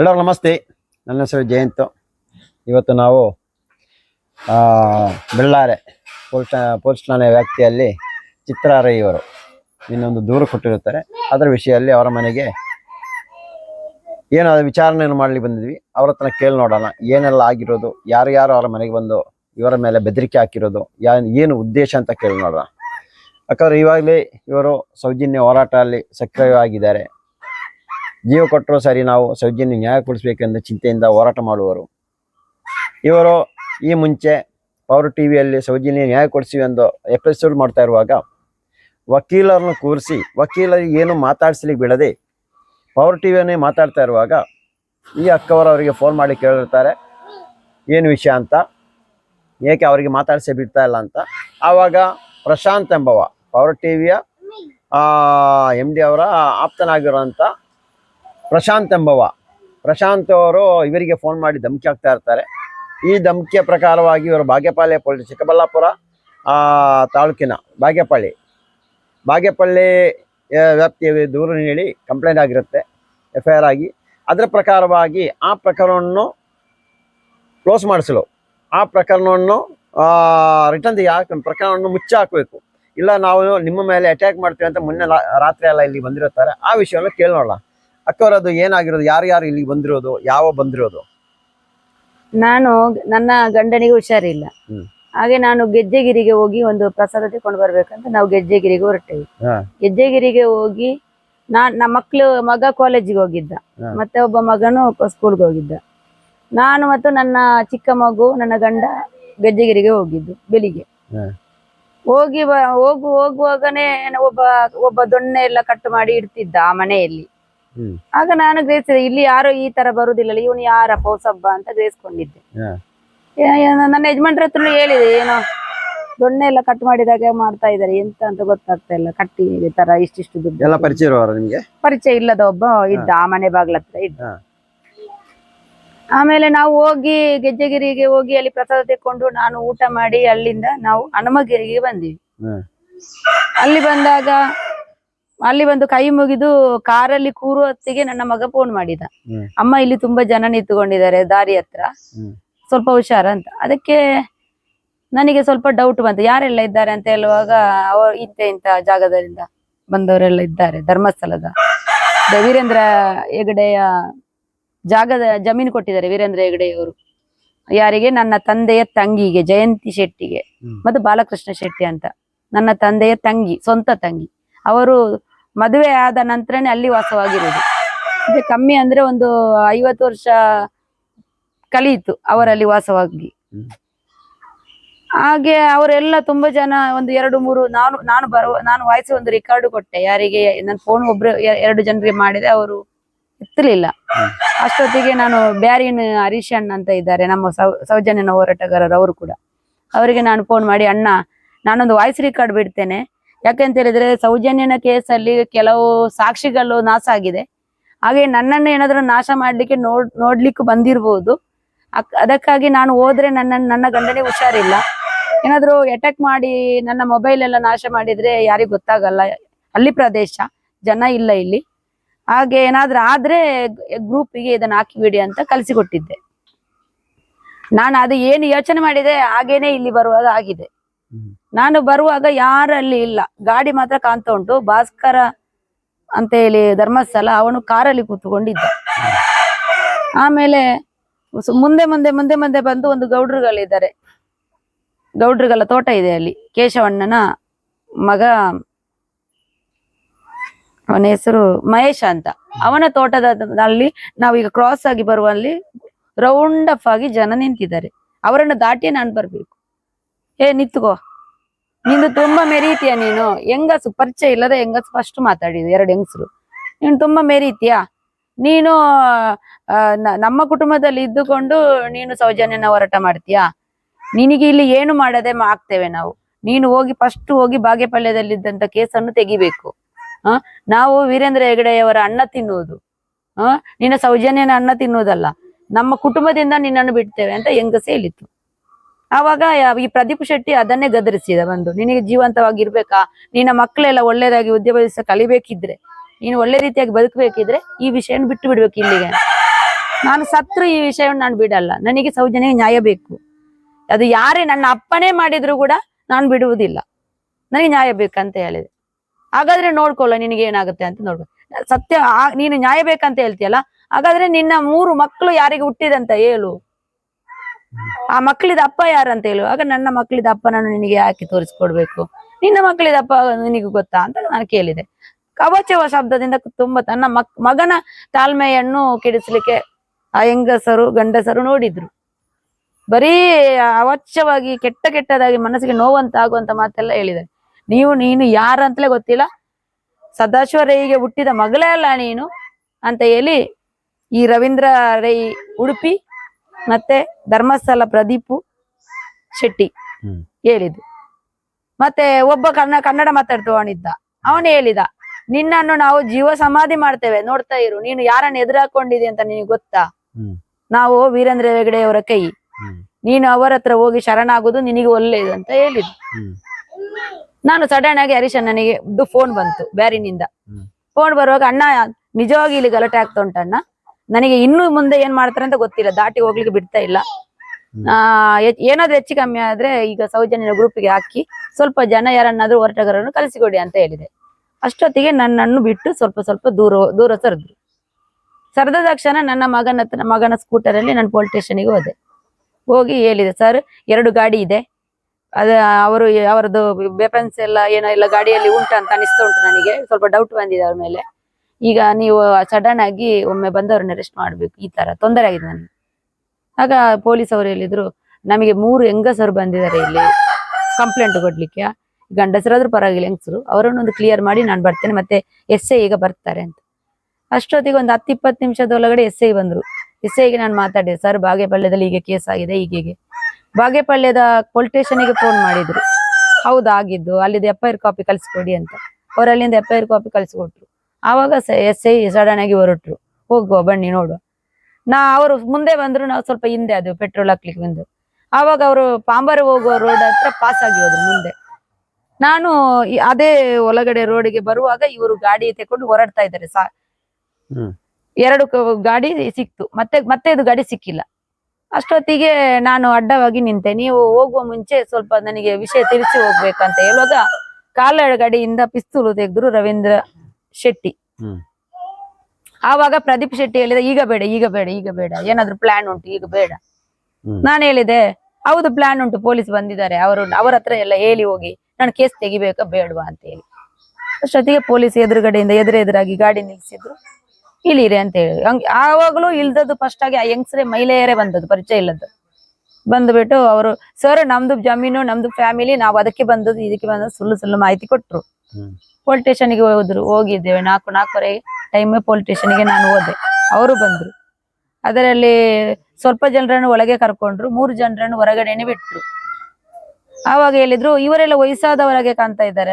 ಎಲ್ಲರೂ ನಮಸ್ತೆ. ನನ್ನ ಹೆಸರು ಜಯಂತು. ಇವತ್ತು ನಾವು ಬೆಳ್ಳಾರೆ ಪೊಲೀಸ್ ಪೊಲೀಸ್ ಠಾಣೆ ವ್ಯಾಪ್ತಿಯಲ್ಲಿ ಚಿತ್ರಾರಯ್ಯವರು ಇವರು ಇನ್ನೊಂದು ದೂರು ಕೊಟ್ಟಿರುತ್ತಾರೆ. ಅದರ ವಿಷಯದಲ್ಲಿ ಅವರ ಮನೆಗೆ ಏನಾದರೂ ವಿಚಾರಣೆಯನ್ನು ಮಾಡಲಿ ಬಂದಿದ್ವಿ. ಅವ್ರ ಹತ್ರ ಕೇಳಿ ನೋಡೋಣ. ಏನೆಲ್ಲ ಆಗಿರೋದು? ಯಾರು ಯಾರು ಅವರ ಮನೆಗೆ ಬಂದು ಇವರ ಮೇಲೆ ಬೆದರಿಕೆ ಹಾಕಿರೋದು? ಯಾ, ಏನು ಉದ್ದೇಶ ಅಂತ ಕೇಳಿ ನೋಡೋಣ. ಯಾಕಂದ್ರೆ ಇವಾಗಲೇ ಇವರು ಸೌಜನ್ಯ ಹೋರಾಟ ಅಲ್ಲಿ ಸಕ್ರಿಯವಾಗಿದ್ದಾರೆ. ಜೀವ ಕೊಟ್ಟರೂ ಸರಿ ನಾವು ಸೌಜನ್ಯ ನ್ಯಾಯ ಕೊಡಿಸ್ಬೇಕೆಂದು ಚಿಂತೆಯಿಂದ ಹೋರಾಟ ಮಾಡುವರು ಇವರು ಈ ಮುಂಚೆ ಪವರ್ ಟಿ ವಿಯಲ್ಲಿ ಸೌಜನ್ಯ ನ್ಯಾಯ ಕೊಡಿಸಿ ಎಂದು ಎಪಿಸೋಡ್ ಮಾಡ್ತಾ ಇರುವಾಗ ವಕೀಲರನ್ನು ಕೂರಿಸಿ, ವಕೀಲರಿಗೆ ಏನು ಮಾತಾಡಿಸ್ಲಿಕ್ಕೆ ಬಿಡದೆ ಪವರ್ ಟಿವಿಯನ್ನೇ ಮಾತಾಡ್ತಾ ಇರುವಾಗ ಈ ಅಕ್ಕವರು ಅವರಿಗೆ ಫೋನ್ ಮಾಡಿ ಕೇಳಿರ್ತಾರೆ, ಏನು ವಿಷಯ ಅಂತ? ಏಕೆ ಅವರಿಗೆ ಮಾತಾಡಿಸೇ ಬಿಡ್ತಾ ಇಲ್ಲ ಅಂತ? ಆವಾಗ ಪ್ರಶಾಂತ್ ಎಂಬವ, ಪವರ್ ಟಿವಿಯ ಎಂ ಡಿ ಅವರ ಆಪ್ತನಾಗಿರುವಂಥ ಪ್ರಶಾಂತ್ ಎಂಬವ. ಪ್ರಶಾಂತ್ ಅವರು ಇವರಿಗೆ ಫೋನ್ ಮಾಡಿ ಧಮಕಿ ಹಾಕ್ತಾ ಇರ್ತಾರೆ. ಈ ಧಮಕಿಯ ಪ್ರಕಾರವಾಗಿ ಇವರು ಬಾಗೇಪಾಳ್ಯ ಪೊಲೀಸ್ ಚಿಕ್ಕಬಳ್ಳಾಪುರ ತಾಲೂಕಿನ ಬಾಗೇಪಳ್ಳಿ ಬಾಗೇಪಳ್ಳಿ ವ್ಯಾಪ್ತಿಯ ದೂರು ನೀಡಿ ಕಂಪ್ಲೇಂಟ್ ಆಗಿರುತ್ತೆ ಎಫ್ ಐ ಆರ್ ಆಗಿ. ಅದರ ಪ್ರಕಾರವಾಗಿ ಆ ಪ್ರಕರಣವನ್ನು ಕ್ಲೋಸ್ ಮಾಡಿಸಲು. ಆ ಪ್ರಕರಣವನ್ನು ರಿಟರ್ನ್ ಯಾಕೆ ಪ್ರಕರಣವನ್ನು ಮುಚ್ಚಿ ಹಾಕಬೇಕು. ಇಲ್ಲ, ನಾವು ನಿಮ್ಮ ಮೇಲೆ ಅಟ್ಯಾಕ್ ಮಾಡ್ತೀವಿ ಅಂತ ಮೊನ್ನೆ ರಾತ್ರಿ ಎಲ್ಲ ಇಲ್ಲಿ ಬಂದಿರುತ್ತಾರೆ. ಆ ವಿಷಯವನ್ನು ಕೇಳಿ ನೋಡೋಣ ಅಕ್ಕವರದು ಏನಾಗಿರೋದು ಯಾರು ಯಾರು ಇಲ್ಲಿ ಬಂದಿರೋದು ಯಾವ ಬಂದಿರೋದು ನಾನು ನನ್ನ ಗಂಡನಿಗೆ ಹುಷಾರಿಲ್ಲ ಹ್ಮ್. ಹಾಗೆ ನಾನು ಗೆಜ್ಜೆಗಿರಿಗೆ ಹೋಗಿ ಒಂದು ಪ್ರಸಾದ ತಗೊಂಡು ಬರ್ಬೇಕಂತ ನಾವು ಗೆಜ್ಜೆಗಿರಿಗೆ ಹೊರಟೇವಿ ಹಾ. ಗೆಜ್ಜೆಗಿರಿಗೆ ಹೋಗಿ ನಾನ್ ನಮ್ಮ ಮಕ್ಳು ಮಗ ಕಾಲೇಜಿಗೆ ಹೋಗಿದ್ದ ಹಾ. ಮತ್ತೆ ಒಬ್ಬ ಮಗನು ಸ್ಕೂಲ್ಗೆ ಹೋಗಿದ್ದ ನಾನು ಮತ್ತು ನನ್ನ ಚಿಕ್ಕ ಮಗು ನನ್ನ ಗಂಡ ಗೆಜ್ಜೆಗಿರಿಗೆ ಹೋಗಿದ್ದು ಬೆಳಿಗ್ಗೆ ಹಾ. ಹೋಗಿ ಬ- ಹೋಗು ಹೋಗುವಾಗನೇ ಒಬ್ಬ ಒಬ್ಬ ದೊಣ್ಣೆ ಎಲ್ಲ ಕಟ್ ಮಾಡಿ ಇಡ್ತಿದ್ದ ಆ ಮನೆಯಲ್ಲಿ. ಆಗ ನಾನು ಗ್ರಹಿಸಿದೆ ಇಲ್ಲಿ ಯಾರು ಈ ತರ ಬರುದಿಲ್ಲ ಇವನು ಯಾರಪ್ಪ ಹೊಸಬ್ಬ ಅಂತ ಗ್ರಹಿಸ್ಕೊಂಡಿದ್ದೆ. ನನ್ನ ಯಜಮಾನ್ರ ಹತ್ರ ಹೇಳಿದೆ ಏನೋ ದೊಣ್ಣೆ ಎಲ್ಲ ಕಟ್ ಮಾಡಿದಾಗ ಮಾಡ್ತಾ ಇದಾರೆ ಎಂತ ಅಂತ ಗೊತ್ತಾಗ್ತಾ ಇಲ್ಲ ಕಟ್ಟಿ ಈ ತರ ಇಷ್ಟಿಷ್ಟು ದುಡ್ಡು. ಎಲ್ಲ ಪರಿಚಯ ನಿಮಗೆ? ಪರಿಚಯ ಇಲ್ಲದ ಒಬ್ಬ ಇದ್ದ ಆ ಮನೆ ಬಾಗ್ಲ ಹತ್ರ ಇದ್ದ. ಆಮೇಲೆ ನಾವು ಹೋಗಿ ಗೆಜ್ಜೆಗಿರಿಗೆ ಹೋಗಿ ಅಲ್ಲಿ ಪ್ರಸಾದ ತೆಕ್ಕೊಂಡು ನಾನು ಊಟ ಮಾಡಿ ಅಲ್ಲಿಂದ ನಾವು ಹನುಮಗಿರಿಗೆ ಬಂದಿವಿ. ಅಲ್ಲಿ ಬಂದಾಗ ಅಲ್ಲಿ ಬಂದು ಕೈ ಮುಗಿದು ಕಾರಲ್ಲಿ ಕೂರುವ ಹೊತ್ತಿಗೆ ನನ್ನ ಮಗ ಫೋನ್ ಮಾಡಿದ. ಅಮ್ಮ ಇಲ್ಲಿ ತುಂಬಾ ಜನ ನಿಂತುಕೊಂಡಿದ್ದಾರೆ ದಾರಿ ಹತ್ರ. ಸ್ವಲ್ಪ ಹುಷಾರ ಅಂತ. ಅದಕ್ಕೆ ನನಗೆ ಸ್ವಲ್ಪ ಡೌಟ್ ಬಂತು. ಯಾರೆಲ್ಲ ಇದ್ದಾರೆ ಅಂತ ಹೇಳುವಾಗ ಅವ್ರು ಇಂತ ಇಂತ ಜಾಗದಿಂದ ಬಂದವರೆಲ್ಲ ಇದ್ದಾರೆ ಧರ್ಮಸ್ಥಳದ. ವೀರೇಂದ್ರ ಹೆಗಡೆಯ ಜಾಗದ ಜಮೀನು ಕೊಟ್ಟಿದ್ದಾರೆ ವೀರೇಂದ್ರ ಹೆಗಡೆಯವರು. ಯಾರಿಗೆ? ನನ್ನ ತಂದೆಯ ತಂಗಿಗೆ ಜಯಂತಿ ಶೆಟ್ಟಿಗೆ. ಮತ್ತು ಬಾಲಕೃಷ್ಣ ಶೆಟ್ಟಿ ಅಂತ. ನನ್ನ ತಂದೆಯ ತಂಗಿ ಸ್ವಂತ ತಂಗಿ. ಅವರು ಮದುವೆ ಆದ ನಂತರನೇ ಅಲ್ಲಿ ವಾಸವಾಗಿರುವುದು. ಅದೇ ಕಮ್ಮಿ ಅಂದ್ರೆ ಒಂದು ಐವತ್ತು ವರ್ಷ ಕಲಿಯಿತು ಅವರಲ್ಲಿ ವಾಸವಾಗಿ. ಹಾಗೆ ಅವರೆಲ್ಲ ತುಂಬಾ ಜನ ಒಂದು ಎರಡು ಮೂರು ನಾನು ನಾನು ಬರುವ ನಾನು ವಾಯ್ಸ್ ಒಂದು ರೆಕಾರ್ಡ್ ಕೊಟ್ಟೆ. ಯಾರಿಗೆ ನನ್ನ ಫೋನ್ ಒಬ್ರು ಎರಡು ಜನರಿಗೆ ಮಾಡಿದೆ ಅವರು ಎತ್ತಲಿಲ್ಲ. ಅಷ್ಟೊತ್ತಿಗೆ ನಾನು ಬ್ಯಾರಿನ್ ಹರೀಶ್ ಅಣ್ಣ ಅಂತ ಇದ್ದಾರೆ ನಮ್ಮ ಸೌ ಸೌಜನ್ಯನ ಹೋರಾಟಗಾರರು ಅವರು ಕೂಡ. ಅವರಿಗೆ ನಾನು ಫೋನ್ ಮಾಡಿ ಅಣ್ಣ ನಾನೊಂದು ವಾಯ್ಸ್ ರೆಕಾರ್ಡ್ ಬಿಡ್ತೇನೆ. ಯಾಕಂತ ಹೇಳಿದ್ರೆ ಸೌಜನ್ಯನ ಕೇಸಲ್ಲಿ ಕೆಲವು ಸಾಕ್ಷಿಗಳು ನಾಶ ಆಗಿದೆ. ಹಾಗೆ ನನ್ನನ್ನು ಏನಾದ್ರೂ ನಾಶ ಮಾಡ್ಲಿಕ್ಕೆ ನೋಡ್, ನೋಡ್ಲಿಕ್ಕೆ ಬಂದಿರಬಹುದು ಅದಕ್ಕಾಗಿ ನಾನು ಹೋದ್ರೆ ನನ್ನ ನನ್ನ ಗಂಡನಿಗೆ ಹುಷಾರಿಲ್ಲ. ಏನಾದ್ರೂ ಅಟ್ಯಾಕ್ ಮಾಡಿ ನನ್ನ ಮೊಬೈಲ್ ಎಲ್ಲ ನಾಶ ಮಾಡಿದ್ರೆ ಯಾರಿಗೂ ಗೊತ್ತಾಗಲ್ಲ. ಅಲ್ಲಿ ಪ್ರದೇಶ, ಜನ ಇಲ್ಲ ಇಲ್ಲಿ. ಹಾಗೆ ಏನಾದ್ರೂ ಆದ್ರೆ ಗ್ರೂಪಿಗೆ ಇದನ್ನ ಹಾಕಿಬಿಡಿ ಅಂತ ಕಲಿಸಿಕೊಟ್ಟಿದ್ದೆ. ನಾನು ಅದು ಏನು ಯೋಚನೆ ಮಾಡಿದೆ, ಹಾಗೇನೆ ಇಲ್ಲಿ ಬರುವಾಗ ಆಗಿದೆ. ನಾನು ಬರುವಾಗ ಯಾರಲ್ಲಿ ಇಲ್ಲ. ಗಾಡಿ ಮಾತ್ರ ಕಾಣ್ತಾ ಉಂಟು. ಭಾಸ್ಕರ ಅಂತ ಹೇಳಿ ಧರ್ಮಸ್ಥಳ, ಅವನು ಕಾರಲ್ಲಿ ಕೂತ್ಕೊಂಡಿದ್ದ. ಆಮೇಲೆ ಮುಂದೆ ಮುಂದೆ ಮುಂದೆ ಮುಂದೆ ಬಂದು ಒಂದು ಗೌಡ್ರುಗಳಿದ್ದಾರೆ. ಗೌಡ್ರುಗಳ ತೋಟ ಇದೆ ಅಲ್ಲಿ. ಕೇಶವಣ್ಣನ ಮಗ, ಅವನ ಹೆಸರು ಮಹೇಶ ಅಂತ. ಅವನ ತೋಟದ ಅಲ್ಲಿ ನಾವೀಗ ಕ್ರಾಸ್ ಆಗಿ ಬರುವಲ್ಲಿ ರೌಂಡ್ ಅಪ್ ಆಗಿ ಜನ ನಿಂತಿದ್ದಾರೆ. ಅವರನ್ನು ದಾಟಿ ನಾನು ಬರ್ಬೇಕು. ಏ ನಿತ್ಕೋ. ನಿಂದು ತುಂಬಾ ಮೆರೀತಿಯ ನೀನು? ಹೆಂಗಸು, ಪರಿಚಯ ಇಲ್ಲದೆ ಹೆಂಗಸು ಫಸ್ಟ್ ಮಾತಾಡಿದ್ರು ಎರಡು ಹೆಂಗಸರು. ನೀನು ತುಂಬಾ ಮೆರೀತೀಯಾ? ನೀನು ನಮ್ಮ ಕುಟುಂಬದಲ್ಲಿ ಇದ್ದುಕೊಂಡು ನೀನು ಸೌಜನ್ಯನ ಹೋರಾಟ ಮಾಡ್ತೀಯಾ? ನಿನಗೆ ಇಲ್ಲಿ ಏನು ಮಾಡದೆ ಆಗ್ತೇವೆ ನಾವು. ನೀನು ಹೋಗಿ ಫಸ್ಟ್ ಹೋಗಿ ಬಾಗೇಪಳ್ಯದಲ್ಲಿದ್ದಂತ ಕೇಸನ್ನು ತೆಗಿಬೇಕು. ಆ, ನಾವು ವೀರೇಂದ್ರ ಹೆಗಡೆಯವರ ಅನ್ನ ತಿನ್ನುವುದು. ಆ, ನಿನ್ನ ಸೌಜನ್ಯನ ಅನ್ನ ತಿನ್ನುವುದಲ್ಲ. ನಮ್ಮ ಕುಟುಂಬದಿಂದ ನಿನ್ನನ್ನು ಬಿಡ್ತೇವೆ ಅಂತ ಹೆಂಗಸೆ ಹೇಳಿತ್ತು. ಆವಾಗ ಈ ಪ್ರದೀಪ್ ಶೆಟ್ಟಿ ಅದನ್ನೇ ಗದರಿಸಿದ ಬಂದು, ನಿನಗೆ ಜೀವಂತವಾಗಿರ್ಬೇಕಾ? ನಿನ್ನ ಮಕ್ಕಳೆಲ್ಲ ಒಳ್ಳೇದಾಗಿ ಉದ್ಯೋಗಿಸ ಕಲಿಬೇಕಿದ್ರೆ, ನೀನು ಒಳ್ಳೆ ರೀತಿಯಾಗಿ ಬದುಕಬೇಕಿದ್ರೆ ಈ ವಿಷಯನ ಬಿಟ್ಟು ಬಿಡ್ಬೇಕು ಇಲ್ಲಿಗೆ. ನಾನು ಸತ್ರು ಈ ವಿಷಯವನ್ನು ನಾನು ಬಿಡಲ್ಲ, ನನಗೆ ಸೌಜನ್ಯ ನ್ಯಾಯ ಬೇಕು. ಅದು ಯಾರೇ ನನ್ನ ಅಪ್ಪನೇ ಮಾಡಿದ್ರು ಕೂಡ ನಾನು ಬಿಡುವುದಿಲ್ಲ, ನನಗೆ ನ್ಯಾಯ ಬೇಕಂತ ಹೇಳಿದೆ. ಹಾಗಾದ್ರೆ ನೋಡ್ಕೊಳ್ಳ ನಿನಗೆ ಏನಾಗುತ್ತೆ ಅಂತ ನೋಡ್ಬೇಕು. ಸತ್ಯ ನೀನು ನ್ಯಾಯ ಬೇಕಂತ ಹೇಳ್ತೀಯಲ್ಲ, ಹಾಗಾದ್ರೆ ನಿನ್ನ ಮೂರು ಮಕ್ಕಳು ಯಾರಿಗೆ ಹುಟ್ಟಿದಂತ ಹೇಳು. ಆ ಮಕ್ಕಳಿದ ಅಪ್ಪ ಯಾರಂತ ಹೇಳುವಾಗ ನನ್ನ ಮಕ್ಕಳಿದ ಅಪ್ಪನನ್ನು ನಿನಗೆ ಯಾಕೆ ತೋರಿಸ್ಕೊಡ್ಬೇಕು? ನಿನ್ನ ಮಕ್ಕಳಿದ ಅಪ್ಪ ನಿನಗೆ ಗೊತ್ತಾ ಅಂತ ನಾನು ಕೇಳಿದೆ. ಕವಚವ ಶಬ್ದದಿಂದ ತುಂಬಾ ತನ್ನ ಮಕ್, ಮಗನ ತಾಳ್ಮೆಯನ್ನು ಕೆಡಿಸ್ಲಿಕ್ಕೆ ಆ ಹೆಂಗಸರು, ಗಂಡಸರು ನೋಡಿದ್ರು. ಬರೀ ಅವಶ್ಯವಾಗಿ ಕೆಟ್ಟ ಕೆಟ್ಟದಾಗಿ ಮನಸ್ಸಿಗೆ ನೋವಂತ ಆಗುವಂತ ಮಾತೆಲ್ಲ ಹೇಳಿದ್ದಾರೆ. ನೀವು, ನೀನು ಯಾರಂತಲೇ ಗೊತ್ತಿಲ್ಲ. ಸದಾಶಿವ ರೈಗೆ ಹುಟ್ಟಿದ ಮಗಳೇ ಅಲ್ಲ ನೀನು ಅಂತ ಹೇಳಿ ಈ ರವೀಂದ್ರ ರೈ ಉಡುಪಿ ಮತ್ತೆ ಧರ್ಮಸ್ಥಳ ಪ್ರದೀಪು ಶೆಟ್ಟಿ ಹೇಳಿದ್ರು ಹೇಳಿದ್ದು. ಮತ್ತೆ ಒಬ್ಬ ಕನ್ನ ಕನ್ನಡ ಮಾತಾಡ್ತವನಿದ್ದ ಅವನು ಹೇಳಿದ ನಿನ್ನನ್ನು ನಾವು ಜೀವ ಸಮಾಧಿ ಮಾಡ್ತೇವೆ. ನೋಡ್ತಾ ಇರು ನೀನು ಯಾರನ್ನ ಎದುರಾಕೊಂಡಿದೆ ಅಂತ ನಿನಗೆ ಗೊತ್ತಾ? ನಾವು ವೀರೇಂದ್ರ ಹೆಗಡೆಯವರ ಕೈ. ನೀನು ಅವರ ಹತ್ರ ಹೋಗಿ ಶರಣಾಗುದು ನಿನಗೆ ಒಳ್ಳೇದು ಅಂತ ಹೇಳಿದ್ರು ನಾನು ಸಡನ್ ಆಗಿ ಹರೀಶ್ ನನಗೆ ಫೋನ್ ಬಂತು ಬ್ಯಾರಿನಿಂದ. ಫೋನ್ ಬರುವಾಗ ಅಣ್ಣ ನಿಜವಾಗಿ ಇಲ್ಲಿ ಗಲಾಟೆ ಆಗ್ತಾ ಉಂಟಣ್ಣ ನನಗೆ ಇನ್ನು ಮುಂದೆ ಏನ್ ಮಾಡ್ತಾರೆ ಅಂತ ಗೊತ್ತಿಲ್ಲ. ದಾಟಿ ಹೋಗ್ಲಿಕ್ಕೆ ಬಿಡ್ತಾ ಇಲ್ಲ. ಆ ಏನಾದ್ರೂ ಹೆಚ್ಚು ಕಮ್ಮಿ ಆದ್ರೆ ಈಗ ಸೌಜನ್ಯ ಗ್ರೂಪ್ಗೆ ಹಾಕಿ ಸ್ವಲ್ಪ ಜನ ಯಾರನ್ನಾದ್ರೂ ಹೊರಟಗರನ್ನು ಕಲಿಸಿಕೊಡಿ ಅಂತ ಹೇಳಿದೆ. ಅಷ್ಟೊತ್ತಿಗೆ ನನ್ನನ್ನು ಬಿಟ್ಟು ಸ್ವಲ್ಪ ಸ್ವಲ್ಪ ದೂರ ದೂರ ಸರಿದ್ರು. ಸರದ ತಕ್ಷಣ ನನ್ನ ಮಗನ ಹತ್ರ ಮಗನ ಸ್ಕೂಟರ್ ಅಲ್ಲಿ ನಾನು ಪೊಲೀಸ್ ಸ್ಟೇಷನ್ಗೆ ಹೋದೆ. ಹೋಗಿ ಹೇಳಿದೆ ಸರ್ ಎರಡು ಗಾಡಿ ಇದೆ. ಅದ ಅವರು ಅವರದ್ದು ವೆಪನ್ಸ್ ಎಲ್ಲ ಏನೋ ಎಲ್ಲ ಗಾಡಿಯಲ್ಲಿ ಉಂಟು ಅಂತ ಅನಿಸ್ತಾ ಉಂಟು ನನಗೆ. ಸ್ವಲ್ಪ ಡೌಟ್ ಬಂದಿದೆ ಅವ್ರ ಮೇಲೆ. ಈಗ ನೀವು ಸಡನ್ ಆಗಿ ಒಮ್ಮೆ ಬಂದವ್ರನ್ನ ಅರೆಸ್ಟ್ ಮಾಡ್ಬೇಕು, ಈ ತರ ತೊಂದರೆ ಆಗಿದೆ ನನಗೆ. ಆಗ ಪೊಲೀಸ್ ಅವರು ಹೇಳಿದ್ರು, ನಮಗೆ ಮೂರು ಹೆಂಗಸರು ಬಂದಿದ್ದಾರೆ ಇಲ್ಲಿ ಕಂಪ್ಲೇಂಟ್ ಕೊಡ್ಲಿಕ್ಕೆ. ಗಂಡಸರಾದ್ರೂ ಪರವಾಗಿಲ್ಲ, ಹೆಂಗಸರು. ಅವರನ್ನೊಂದು ಕ್ಲಿಯರ್ ಮಾಡಿ ನಾನು ಬರ್ತೇನೆ, ಮತ್ತೆ ಎಸ್ ಐ ಈಗ ಬರ್ತಾರೆ ಅಂತ. ಅಷ್ಟೊತ್ತಿಗೆ ಒಂದು ಹತ್ತು ಇಪ್ಪತ್ತು ನಿಮಿಷದ ಒಳಗಡೆ ಎಸ್ ಐ ಬಂದ್ರು ಎಸ್ ಐಗೆ ನಾನು ಮಾತಾಡಿದೆ ಸರ್ ಬಾಗೇಪಳ್ಳ್ಯದಲ್ಲಿ ಈಗ ಕೇಸ್ ಆಗಿದೆ ಹೀಗೆ ಬಾಗೇಪಳ್ಳ್ಯದ ಪೊಲೀಸ್ ಸ್ಟೇಷನ್ಗೆ ಫೋನ್ ಮಾಡಿದ್ರು. ಹೌದು, ಆಗಿದ್ದು ಅಲ್ಲಿದ್ದು ಎಫ್ ಕಾಪಿ ಕಳಿಸ್ಕೊಡಿ ಅಂತ. ಅವರಲ್ಲಿಂದ ಎಫ್ ಐ ಆರ್ ಕಾಪಿ ಕಳಿಸ್ಕೊಟ್ರು. ಆವಾಗ ಎಸ್ ಐ ಸಡನ್ ಆಗಿ ಹೊರಟ್ರು. ಹೋಗುವ ಬನ್ನಿ ನೋಡುವ ನಾ ಅವರು ಮುಂದೆ ಬಂದ್ರು ನಾವು ಸ್ವಲ್ಪ ಹಿಂದೆ ಅದು ಪೆಟ್ರೋಲ್ ಹಾಕ್ಲಿಕ್ಕೆ ಬಂದು. ಆವಾಗ ಅವರು ಪಾಂಬಾರ ಹೋಗುವ ರೋಡ್ ಹತ್ರ ಪಾಸ್ ಆಗಿ ಹೋದ್ರು ಮುಂದೆ. ನಾನು ಅದೇ ಒಳಗಡೆ ರೋಡಿಗೆ ಬರುವಾಗ ಇವರು ಗಾಡಿ ತಕೊಂಡು ಹೊರಡ್ತಾ ಇದ್ದಾರೆ ಸಾ. ಎರಡು ಗಾಡಿ ಸಿಕ್ತು. ಮತ್ತೆ ಮತ್ತೆ ಇದು ಗಾಡಿ ಸಿಕ್ಕಿಲ್ಲ. ಅಷ್ಟೊತ್ತಿಗೆ ನಾನು ಅಡ್ಡವಾಗಿ ನಿಂತೆ. ನೀವು ಹೋಗುವ ಮುಂಚೆ ಸ್ವಲ್ಪ ನನಗೆ ವಿಷಯ ತಿಳಿಸಿ ಹೋಗ್ಬೇಕಂತ ಹೇಳುವಾಗ ಕಾಲ ಗಾಡಿಯಿಂದ ಪಿಸ್ತೂಲು ತೆಗೆದ್ರು ರವೀಂದ್ರ. ಶೆಟ್ಟಿ. ಆವಾಗ ಪ್ರದೀಪ್ ಶೆಟ್ಟಿ ಹೇಳಿದ ಈಗ ಬೇಡ ಈಗ ಬೇಡ ಈಗ ಬೇಡ ಏನಾದ್ರು ಪ್ಲಾನ್ ಉಂಟು ಈಗ ಬೇಡ. ನಾನು ಹೇಳಿದೆ ಹೌದು ಪ್ಲಾನ್ ಉಂಟು ಪೊಲೀಸ್ ಬಂದಿದ್ದಾರೆ ಅವರು ಅವರ ಹತ್ರ ಎಲ್ಲ ಹೇಳಿ ಹೋಗಿ ನಾನು ಕೇಸ್ ತೆಗಿಬೇಕಾ ಬೇಡವಾ ಅಂತ ಹೇಳಿ. ಅಷ್ಟೊತ್ತಿಗೆ ಪೊಲೀಸ್ ಎದುರುಗಡೆಯಿಂದ ಎದುರು ಎದುರಾಗಿ ಗಾಡಿ ನಿಲ್ಸಿದ್ರು. ಇಳಿರಿ ಅಂತ ಹೇಳಿ. ಹಂಗೆ ಆವಾಗಲೂ ಇಲ್ದದ್ದು ಫಸ್ಟ್ ಆಗಿ ಆ ಯಂಗ್ಸ್ರೆ ಮಹಿಳೆಯರೇ ಬಂದದ್ದು ಪರಿಚಯ ಇಲ್ಲದ್ದು. ಬಂದ್ಬಿಟ್ಟು ಅವರು ಸರ್ ನಮ್ದು ಜಮೀನು ನಮ್ದು ಫ್ಯಾಮಿಲಿ ನಾವು ಅದಕ್ಕೆ ಬಂದದ್ದು ಇದಕ್ಕೆ ಬಂದದ್ದು ಸುಳ್ಳು ಸುಳ್ಳು ಮಾಹಿತಿ ಕೊಟ್ರು. ಪೊಲೀಸ್ ಸ್ಟೇಷನ್ಗೆ ಹೋದ್ರು ಹೋಗಿದ್ದೇವೆ. ನಾಲ್ಕು ನಾಲ್ಕೂವರೆ ಟೈಮ್ ಪೊಲೀಸ್ ಸ್ಟೇಷನ್ಗೆ ನಾನು ಹೋದೆ. ಅವರು ಬಂದ್ರು. ಅದರಲ್ಲಿ ಸ್ವಲ್ಪ ಜನರನ್ನು ಒಳಗೆ ಕರ್ಕೊಂಡ್ರು ಮೂರು ಜನರನ್ನು ಹೊರಗಡೆನೆ ಬಿಟ್ರು. ಆವಾಗ ಹೇಳಿದ್ರು ಇವರೆಲ್ಲ ವಯಸ್ಸಾದವರಾಗೆ ಕಾಣ್ತಾ ಇದ್ದಾರೆ